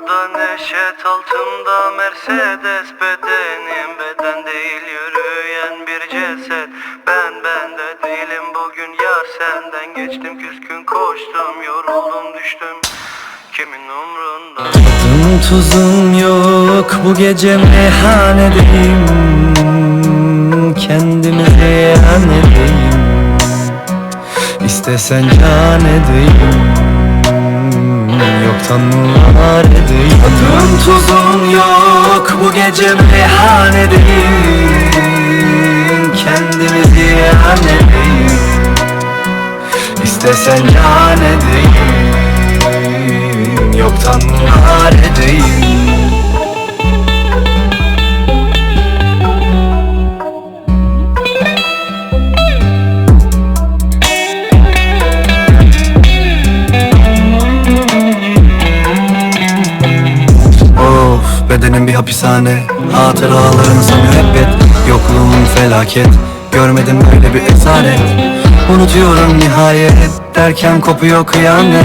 Radyoda neşet altında Mercedes bedenim. Beden değil yürüyen bir ceset. Ben bende değilim bugün yar senden. Geçtim küskün koştum yoruldum düştüm. Kimin umrunda? Tadım tuzum yok bu gece meyhanedeyim. Kendimi ziyan edeyim İstesen can edeyim Yoktan var edeyim Tadım tuzum yok bu gece meyhanedeyim Kendimi ziyan edeyim İstesen can edeyim Yoktan var edeyim Of bedenim bir hapishane Hatıralarınsa müebbet Yokluğun felaket. Görmedim böyle bir esaret. Unutuyorum nihayet Derken kopuyor kıyamet.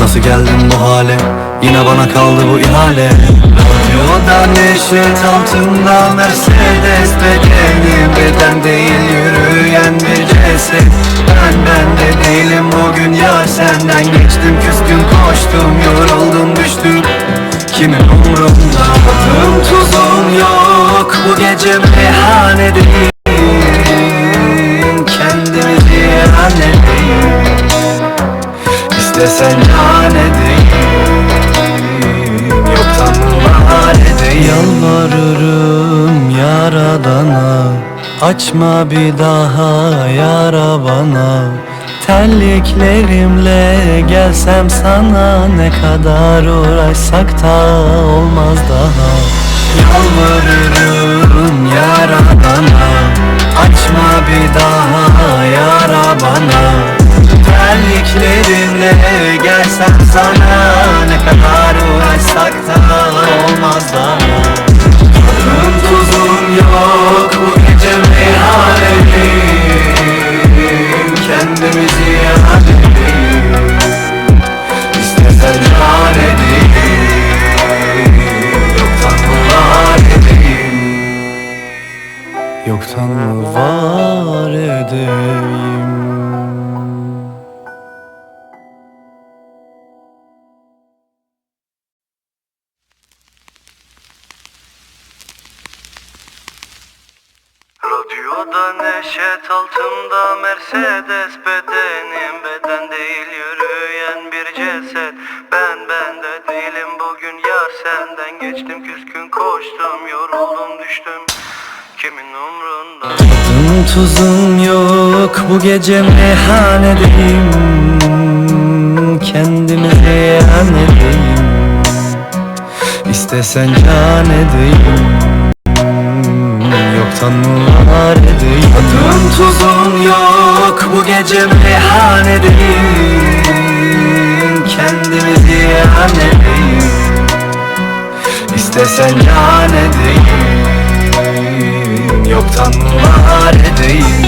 Nasıl geldim bu hale? Yine bana kaldı bu ihale. Radyoda neşet altında Mercedes bedenim. Beden değil yürüyen bir ceset. Ben ben de değilim bugün ya Senden. Geçtim küskün koştum Yoruldum düştüm Kimin umrunda? Tadım tuzum yok. Bu gece meyhanedeyim Kendimi ziyan edeyim İstesen can edeyim Yoktan edeyim Yalvarırım yaradana Açma bir daha yara bana Terliklerimle gelsem sana Ne kadar uğraşsak da olmaz daha. Yalvarırım yaradana Açma bir daha yara bana. Terliklerimle gelsem sana Ne kadar uğraşsak da olmaz daha. Tuzum yok bu gece meyhanedeyim Mercedes bedenim beden değil yürüyen bir ceset. Ben bende değilim bugün yar senden. Geçtim küskün koştum yoruldum düştüm. Kimin umrunda? Tadım tuzum yok bu gece meyhanedeyim Kendimi ziyan edeyim. İstesen can edeyim Var edeyim Tadım tuzum yok bu gece meyhanedeyim Kendimi ziyan edeyim İstesen can edeyim Yoktan var edeyim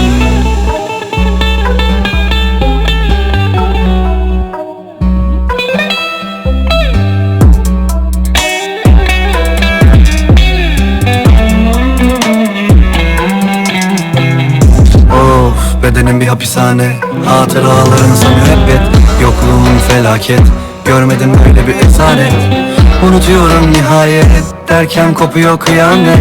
bedenim bir hapishane. Hatıralarınsa müebbet Yokluğun felaket. Görmedim böyle bir esaret Unutuyorum nihayet Derken kopuyor kıyamet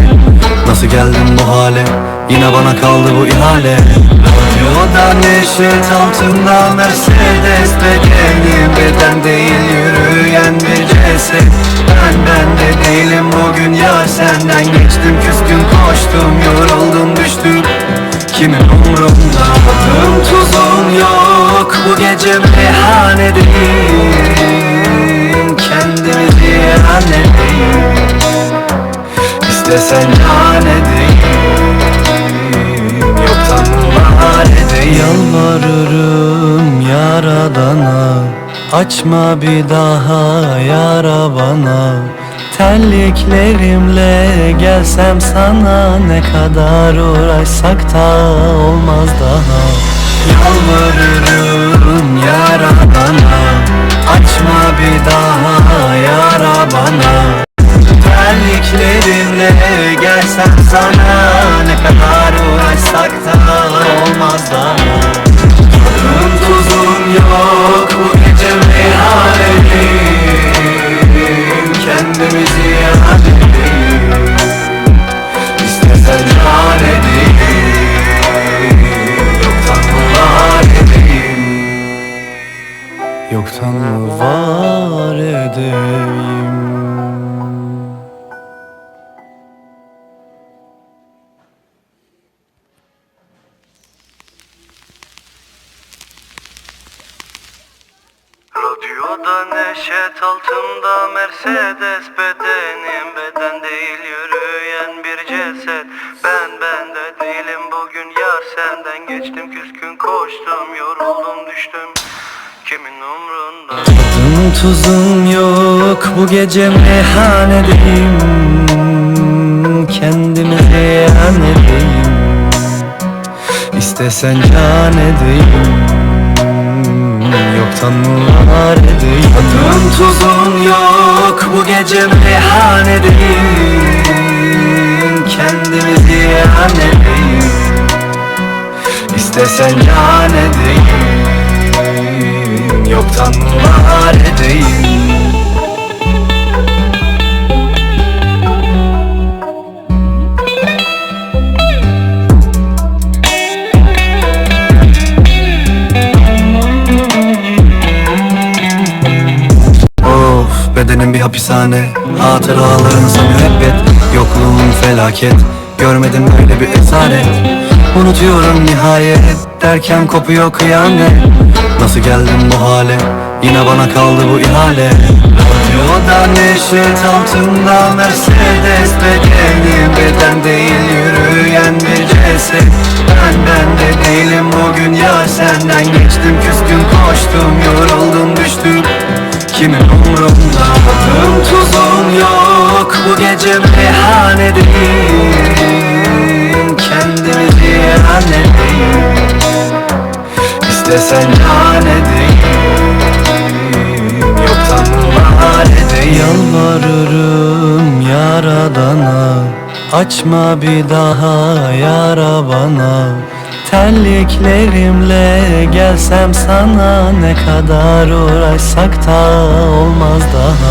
Nasıl geldim bu hale? Yine bana kaldı bu ihale. Radyoda neşet altında Mercedes bedenim. Beden değil yürüyen bir ceset. Ben ben de değilim bugün ya Senden. Geçtim küskün koştum Yoruldum düştüm Kimin umrunda? Tadım tuzum yok. Bu gece meyhanedeyim Kendimi ziyan edeyim İstesen can edeyim Yoktan edeyim Yalvarırım yaradana. Açma bir daha yara bana Telliklerimle gelsem sana Ne kadar uğraşsak da olmaz daha. Yalvarırım yaradana Açma bir daha yara bana. Terliklerimle gelsem sana Ne kadar uğraşsak da olmaz daha. Tuzum yok bu gece meyhanedeyim Kendimi ziyan edeyim. İstesen can edeyim. Yoktan mı var edeyim. Tadım tuzum yok bu gece meyhanedeyim Kendimi ziyan edeyim. İstesen can edeyim Yoktan var edeyim Of bedenim bir hapishane. Hatıraların sana müebbet. Yokluğun felaket. Görmedim böyle bir esaret. Unutuyorum nihayet Derken kopuyor kıyamet. Nasıl geldim bu hale? Yine bana kaldı bu ihale. Radyoda neşet altında Mercedes Bedenim. Beden değil yürüyen bir ceset. Ben ben de değilim bugün ya senden. Geçtim Küskün koştum yoruldum düştüm İstesen can edeyim Yoktan var edeyim Yalvarırım yaradana Açma bir daha yara bana. Terliklerimle gelsem sana Ne kadar uğraşsak da olmaz daha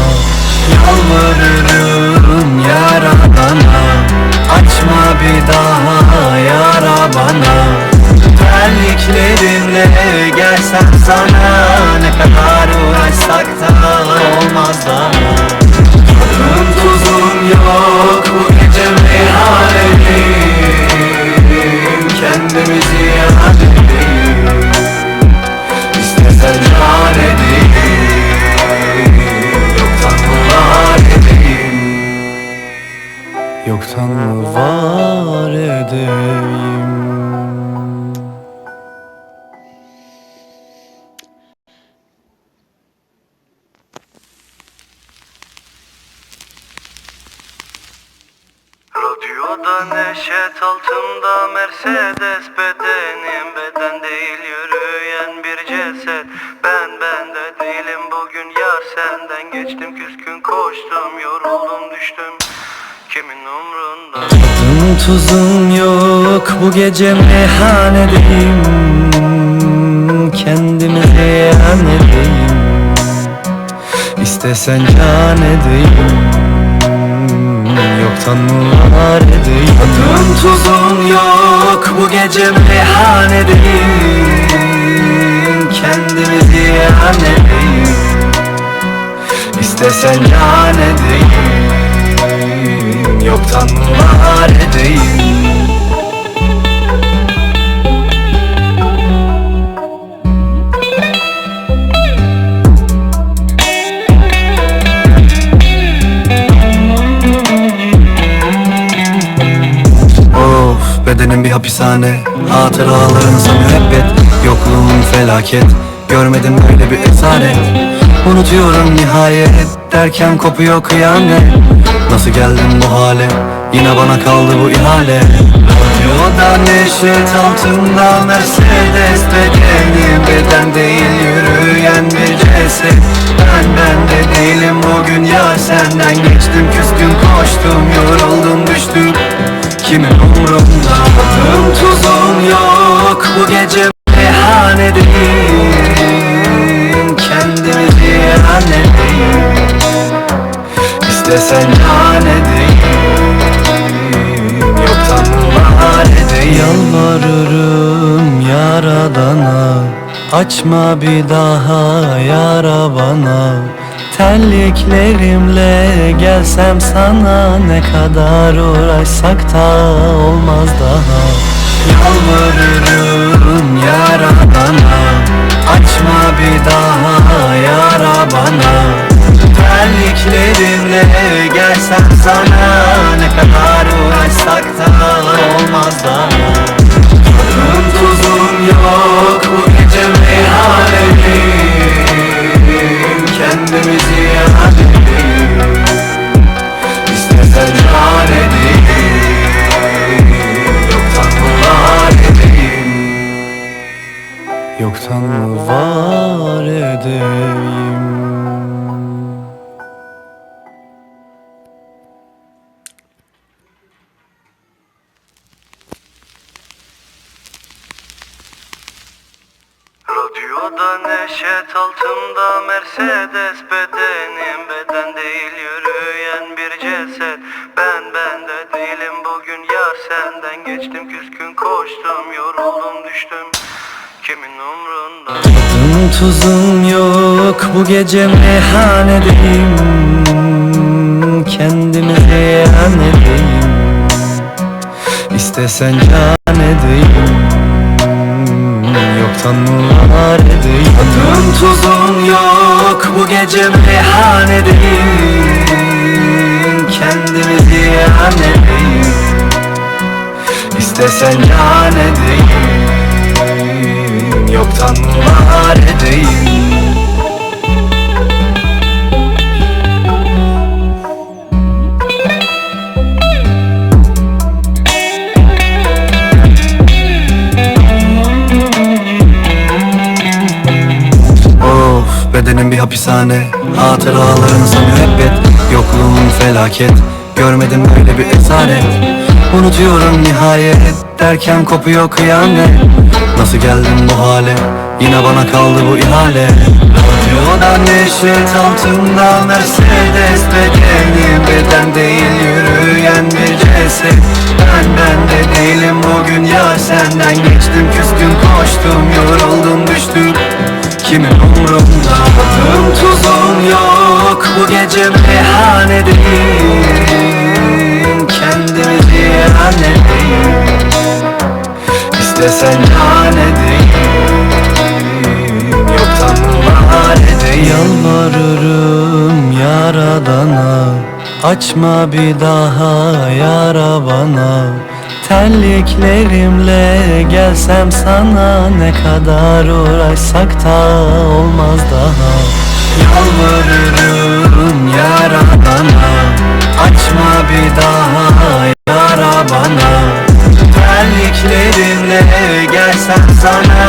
Neşet altımda Mercedes bedenim. Beden değil yürüyen bir ceset. Ben bende değilim bugün yar senden. Geçtim küskün koştum yoruldum düştüm. Kimin umrunda? Tadım tuzum yok bu gece meyhanedeyim. Kendimi ziyan edeyim. İstesen can edeyim Var edeyim Tadım tuzum yok bu gece meyhanedeyim Kendimi ziyan edeyim İstesen can edeyim Yoktan var edeyim bedenim bir hapishane. Hatıraların sana müebbet Yokluğun felaket. Görmedim böyle bir esaret. Unutuyorum nihayet. Derken kopuyor kıyamet. Nasıl geldim bu hale? Yine bana kaldı bu ihale. Radyoda neşet altında Mercedes Bedenim. Beden değil yürüyen bir ceset. Ben ben de değilim bugün ya senden. Geçtim Küskün koştum yoruldum düştüm Kimin umrunda Tadım tuzum yok. Bu gece meyhanedeyim Kendimi ziyan edeyim İstesen can edeyim Yoktan edeyim Yalvarırım yaradana Açma bir daha yara bana Terliklerimle gelsem sana Ne kadar uğraşsak da olmaz daha. Yalvarırım yaradana Açma bir daha yara bana. Terliklerimle gelsem sana Ne kadar uğraşsak da olmaz daha. Tadım tuzum yok bu gece meyhaneli Tadım tuzum yok bu gece meyhanedeyim Kendimi ziyan edeyim. İstesen can edeyim. Yoktan var edeyim. Tadım tuzum yok bu gece meyhanedeyim Kendimi ziyan edeyim. İstesen can edeyim Yoktan var edeyim Of bedenim bir hapishane. Hatıraların sana müebbet Yokluğun felaket. Görmedim böyle bir esaret Unutuyorum nihayet Derken kopuyor kıyamet Nasıl geldim bu hale? Yine bana kaldı bu ihale. Radyoda neşet altında Mercedes Bedenim beden değil yürüyen bir ceset Ben ben de değilim bugün ya senden geçtim. Küskün koştum yoruldum düştüm. Kimin umrunda? Tadım tuzum yok bu gece meyhanedeyim İstesen can edeyim Yoktan var edeyim Yalvarırım yaradana Açma bir daha yara bana Terliklerimle gelsem sana Ne kadar uğraşsak da olmaz daha. Yalvarırım yaradana Açma bir daha yara bana Terliklerimle gelsem sana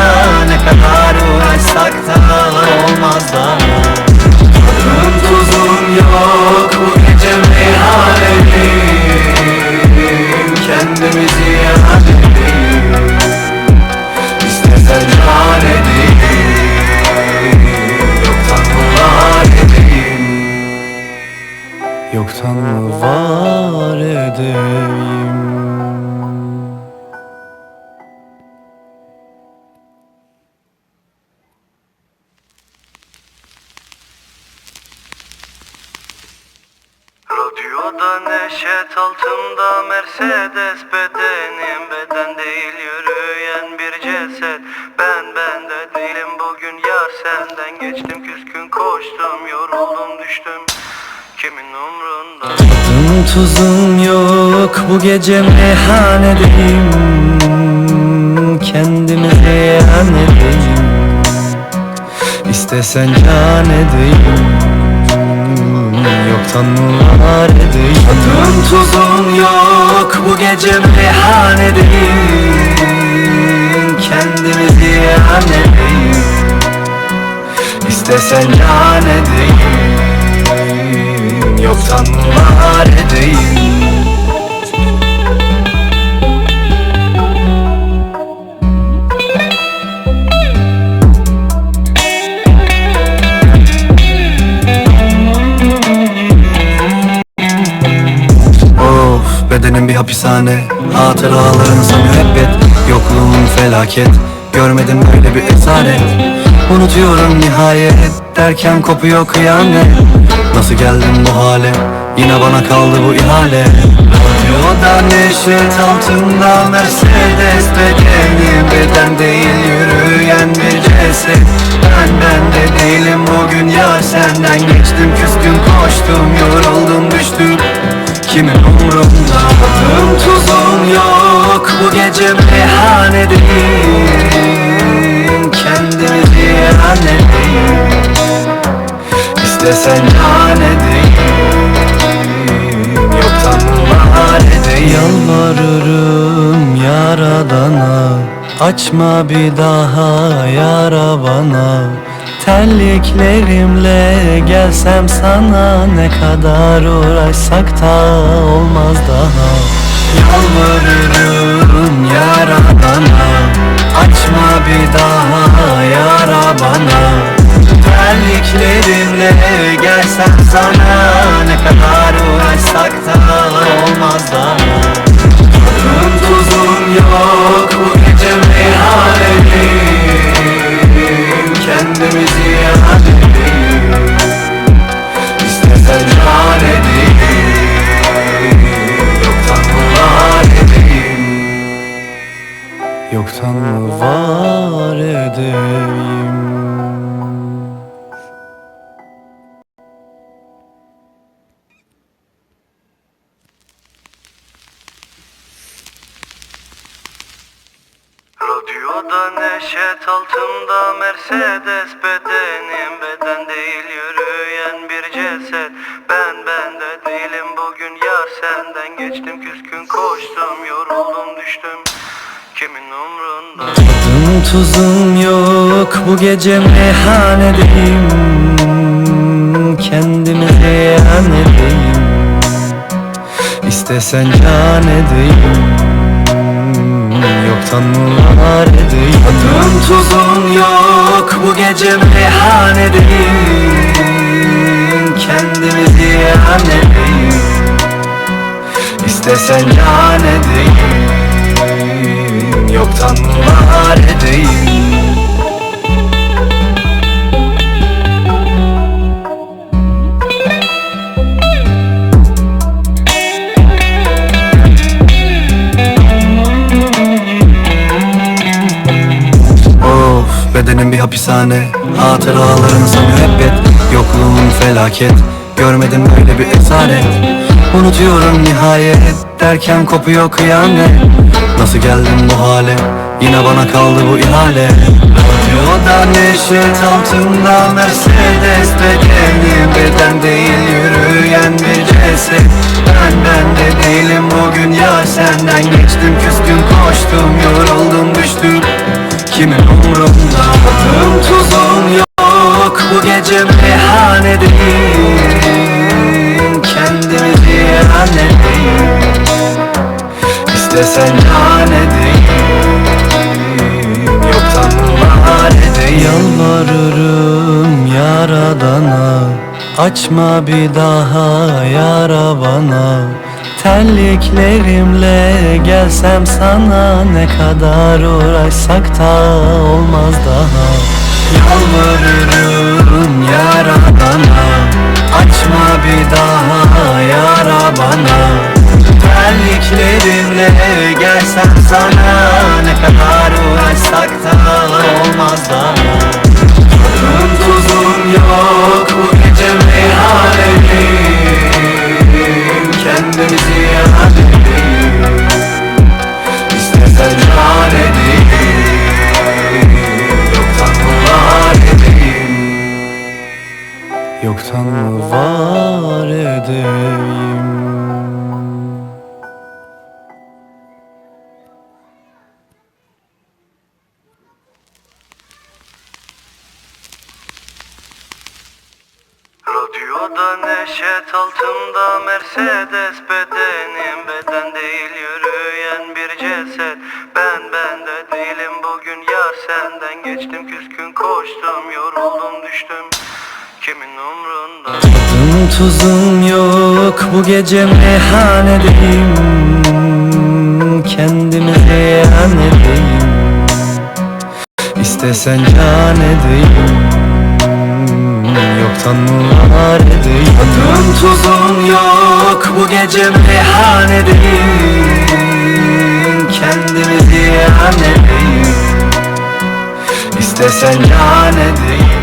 Radyoda neşet altında Mercedes bedenim. Beden değil yürüyen bir ceset. Ben bende değilim bugün yar senden. Geçtim küskün koştum yoruldum düştüm. Kimin umrunda? Tadım tuzum yok bu gece meyhanedeyim Kendimi ziyan edeyim. İstesen can edeyim Var edeyim Tadım tuzum yok bu gece meyhanedeyim Kendimi ziyan edeyim İstesen can edeyim Yoktan var edeyim hapishane. Hatıraların sana müebbet Yokluğun felaket. Görmedim böyle bir esaret. Unutuyorum nihayet. Derken kopuyor kıyamet. Nasıl geldim bu hale? Yine bana kaldı bu ihale. Radyoda neşet altında Mercedes bedenim beden değil yürüyen bir ceset Ben ben de değilim bugün ya senden. Geçtim küskün koştum yoruldum düştüm. Kimin umrunda? Tadım tuzum yok. Bu gece meyhanedeyim Kendimi ziyan edeyim İstesen can edeyim Yoktan edeyim Yalvarırım yaradana. Açma bir daha yara bana Terliklerimle gelsem sana Ne kadar uğraşsak da olmaz daha. Yalvarırım yaradana. Açma bir daha yara bana Terliklerimle gelsem sana Ne kadar uğraşsak da olmaz daha Tadım tuzum yok bu gece meyhanedeyim Kendimizi yanedeyim İstesen can edeyim Yoktan mı var edeyim. Yoktan mı var edeyim neşet altında Mercedes bedenim beden değil yürüyen bir ceset. Ben bende değilim bugün yar senden. Geçtim küskün koştum yoruldum düştüm. Kimin umrunda? Tadım tuzum yok bu gece meyhanedeyim. Kendimi ziyan edeyim İstesen can edeyim Var edeyim Tadım tuzum yok. Bu gece meyhanedeyim Kendimi ziyan edeyim İstesen can edeyim Yoktan var edeyim bedenim bir hapishane. Hatıraların müebbet. Yokluğun felaket. Görmedim böyle bir esaret. Unutuyorum nihayet. Derken kopuyor kıyamet. Nasıl geldim bu hale? Yine bana kaldı bu ihale. Radyoda neşet altında Mercedes Bedenim beden değil yürüyen bir ceset Ben ben de değilim bugün ya Senden. Geçtim küskün koştum Yoruldum düştüm. Kimin umrunda? Tadım tuzum yok. Bu gece meyhanedeyim Kendimi ziyan edeyim İstesen can edeyim Yoktan var edeyim Yalvarırım yaradana Açma bir daha yara bana. Terliklerimle gelsem sana Ne kadar uğraşsak da olmaz daha. Yalvarırım yaradana Açma bir daha yara bana. Terliklerimle gelsem sana Ne kadar uğraşsak da olmaz daha senden geçtim küskün koştum yoruldum düştüm. Kimin umrunda? Tadım tuzum yok bu gece meyhanedeyim. Kendimi ziyan edeyim. İstesen can edeyim. Yoktan mı var edeyim. Tadım tuzum yok bu gece meyhanedeyim. Kendimi ziyan edeyim İstesen can edeyim